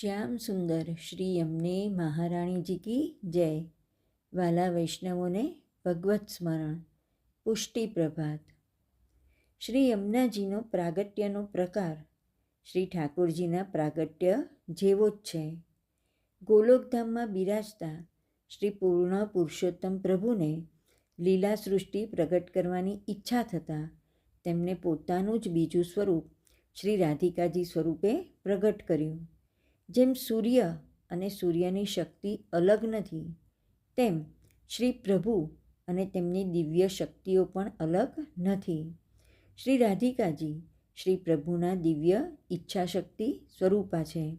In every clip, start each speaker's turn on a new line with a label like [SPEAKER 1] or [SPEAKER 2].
[SPEAKER 1] શ્યામ સુંદર શ્રી અમને મહારાણીજી કી જય. વાલા વૈષ્ણવોને ભગવત સ્મરણ. પુષ્ટિ પ્રભાત. શ્રી યમુનાજીનો પ્રાગટ્યનો પ્રકાર. શ્રી ઠાકોરજીના પ્રાગટ્ય જેવો જ છે. ગોલોકધામમાં બિરાજતા શ્રી પૂર્ણ પુરુષોત્તમ પ્રભુને લીલા સૃષ્ટિ પ્રગટ કરવાની ઈચ્છા થતાં તેમને પોતાનું જ બીજું સ્વરૂપ શ્રી રાધિકાજી સ્વરૂપે પ્રગટ કર્યું. જેમ સૂર્ય અને સૂર્યની શક્તિ અલગ નથી, તેમ શ્રી પ્રભુ અને તેમની દિવ્ય શક્તિઓ પણ અલગ નથી. શ્રી રાધિકાજી શ્રી પ્રભુના દિવ્ય ઈચ્છાશક્તિ સ્વરૂપા છે.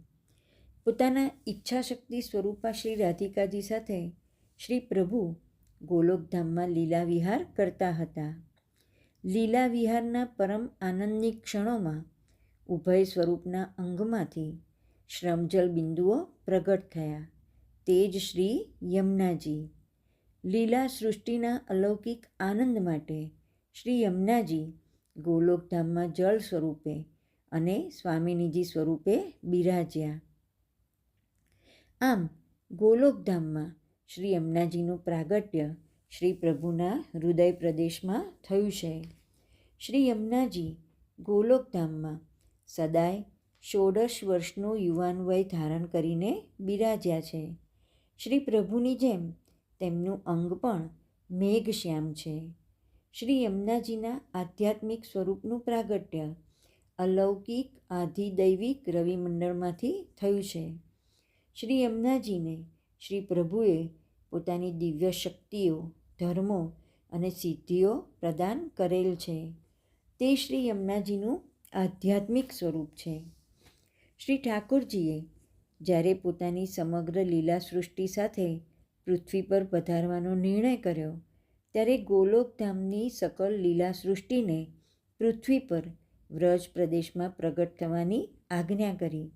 [SPEAKER 1] પોતાના ઈચ્છાશક્તિ સ્વરૂપા શ્રી રાધિકાજી સાથે શ્રી પ્રભુ ગોલોકધામમાં લીલા વિહાર કરતા હતા. લીલા વિહારના પરમ આનંદની ક્ષણોમાં ઉભય સ્વરૂપના અંગમાંથી શ્રમજલ બિંદુઓ પ્રગટ થયા. તે જ શ્રી યમુનાજી. લીલા સૃષ્ટિના અલૌકિક આનંદ માટે શ્રી યમુનાજી ગોલોકધામમાં જળ સ્વરૂપે અને સ્વામિનીજી સ્વરૂપે બિરાજ્યા. આમ, ગોલોકધામમાં શ્રી યમુનાજીનું પ્રાગટ્ય શ્રી પ્રભુના હૃદય પ્રદેશમાં થયું છે. શ્રી યમુનાજી ગોલોકધામમાં સદાય ષોડશ વર્ષનું યુવાન વય ધારણ કરીને બિરાજ્યા છે. શ્રી પ્રભુની જેમ તેમનું અંગ પણ મેઘશ્યામ છે. શ્રી યમુનાજીના આધ્યાત્મિક સ્વરૂપનું પ્રાગટ્ય અલૌકિક, આધિદૈવિક રવિમંડળમાંથી થયું છે. શ્રી યમુનાજીને શ્રી પ્રભુએ પોતાની દિવ્ય શક્તિઓ, ધર્મો અને સિદ્ધિઓ પ્રદાન કરેલ છે. તે શ્રી યમુનાજીનું આધ્યાત્મિક સ્વરૂપ છે. શ્રી ઠાકોરજીએ જ્યારે પોતાની સમગ્ર લીલા સૃષ્ટિ સાથે પૃથ્વી પર પધારવાનો નિર્ણય કર્યો, ત્યારે ગોલોકધામની સકલ લીલા સૃષ્ટિને પૃથ્વી પર વ્રજ પ્રદેશમાં પ્રગટ થવાની આજ્ઞા કરી.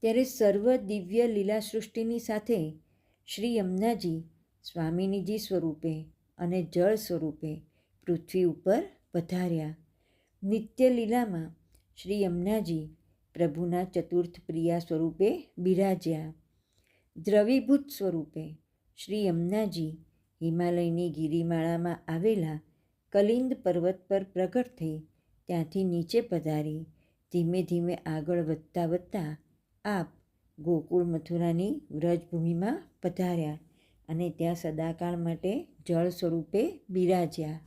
[SPEAKER 1] ત્યારે સર્વ દિવ્ય લીલા સૃષ્ટિની સાથે શ્રી યમુનાજી સ્વામિનીજી સ્વરૂપે અને જળ સ્વરૂપે પૃથ્વી ઉપર પધાર્યા. નિત્ય લીલામાં શ્રી યમુનાજી પ્રભુના ચતુર્થ પ્રિયા સ્વરૂપે બિરાજ્યા. દ્રવીભૂત સ્વરૂપે શ્રી યમુનાજી હિમાલયની ગિરિમાળામાં આવેલા કલિંદ પર્વત પર પ્રગટ થઈ ત્યાંથી નીચે પધારી. ધીમે ધીમે આગળ વધતા વધતા આપ ગોકુળ મથુરાની વ્રજભૂમિમાં પધાર્યા અને ત્યાં સદાકાળ માટે જળ સ્વરૂપે બિરાજ્યા.